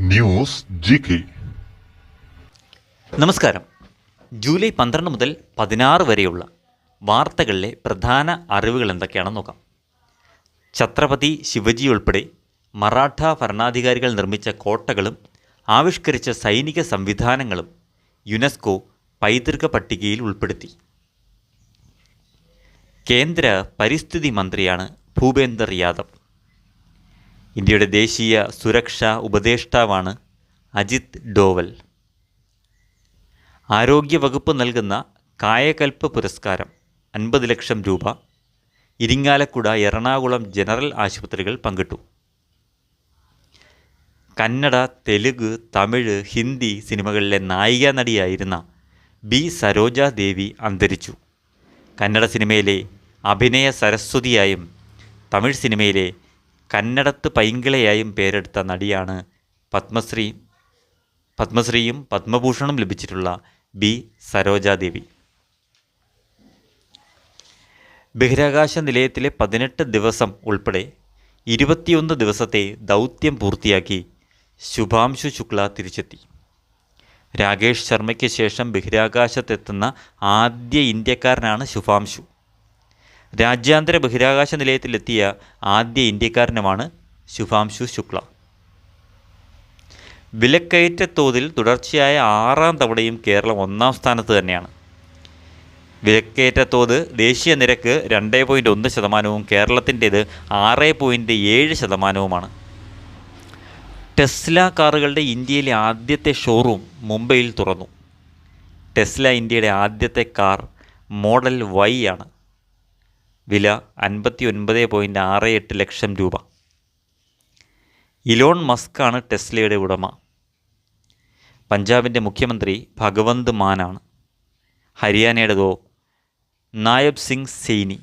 News G K നമസ്കാരം. July പന്ത്രണ്ട് മുതൽ പതിനാറ് വരെയുള്ള വാർത്തകളിലെ പ്രധാന അറിവുകൾ എന്തൊക്കെയാണെന്ന് നോക്കാം. ഛത്രപതി ശിവജി ഉൾപ്പെടെ മറാഠ ഭരണാധികാരികൾ നിർമ്മിച്ച കോട്ടകളും ആവിഷ്കരിച്ച സൈനിക സംവിധാനങ്ങളും യുനെസ്കോ പൈതൃക പട്ടികയിൽ ഉൾപ്പെടുത്തി. കേന്ദ്ര പരിസ്ഥിതി മന്ത്രിയാണ് ഭൂപേന്ദർ യാദവ്. ഇന്ത്യയുടെ ദേശീയ സുരക്ഷാ ഉപദേഷ്ടാവാണ് അജിത് ഡോവൽ. ആരോഗ്യ വകുപ്പ് നൽകുന്ന കായകൽപ്പ് പുരസ്കാരം അൻപത് ലക്ഷം രൂപ. ഇരിങ്ങാലക്കുട എറണാകുളം ജനറൽ ആശുപത്രികൾ പങ്കിട്ടു. കന്നഡ തെലുഗ് തമിഴ് ഹിന്ദി സിനിമകളിലെ നായിക നടിയായിരുന്ന ബി സരോജ ദേവി അന്തരിച്ചു. കന്നഡ സിനിമയിലെ അഭിനയ സരസ്വതിയായും തമിഴ് സിനിമയിലെ കന്നഡത്ത് പൈങ്കിളയായും പേരെടുത്ത നടിയാണ് പത്മശ്രീ. പത്മശ്രീയും പത്മഭൂഷണും ലഭിച്ചിട്ടുള്ള ബി. സരോജാദേവി. ബഹിരാകാശ നിലയത്തിലെ പതിനെട്ട് ദിവസം ഉൾപ്പെടെ ഇരുപത്തിയൊന്ന് ദിവസത്തെ ദൗത്യം പൂർത്തിയാക്കി ശുഭാംശു ശുക്ല തിരിച്ചെത്തി. രാകേഷ് ശർമ്മയ്ക്ക് ശേഷം ബഹിരാകാശത്തെത്തുന്ന ആദ്യ ഇന്ത്യക്കാരനാണ് ശുഭാംശു. രാജ്യാന്തര ബഹിരാകാശ നിലയത്തിലെത്തിയ ആദ്യ ഇന്ത്യക്കാരനുമാണ് ശുഭാംശു ശുക്ല. വിലക്കയറ്റ തോതിൽ തുടർച്ചയായ ആറാം തവണയും കേരളം ഒന്നാം സ്ഥാനത്ത് തന്നെയാണ്. വിലക്കയറ്റ തോത് ദേശീയ നിരക്ക് രണ്ട് പോയിന്റ് ഒന്ന് ശതമാനവും കേരളത്തിന്റേത് ആറ് പോയിന്റ് ഏഴ് ശതമാനവുമാണ്. ടെസ്ല കാറുകളുടെ ഇന്ത്യയിലെ ആദ്യത്തെ ഷോറൂം മുംബൈയിൽ തുറന്നു. ടെസ്ല ഇന്ത്യയുടെ ആദ്യത്തെ കാർ മോഡൽ വൈ ആണ്. വില അൻപത്തി ഒൻപത് പോയിന്റ് ആറ് എട്ട് ലക്ഷം രൂപ. ഇലോൺ മസ്കാണ് ടെസ്ലയുടെ ഉടമ. പഞ്ചാബിന്റെ മുഖ്യമന്ത്രി ഭഗവന്ത് മാനാണ്. ഹരിയാനയുടേതോ നായബ് സിംഗ് സെയ്നി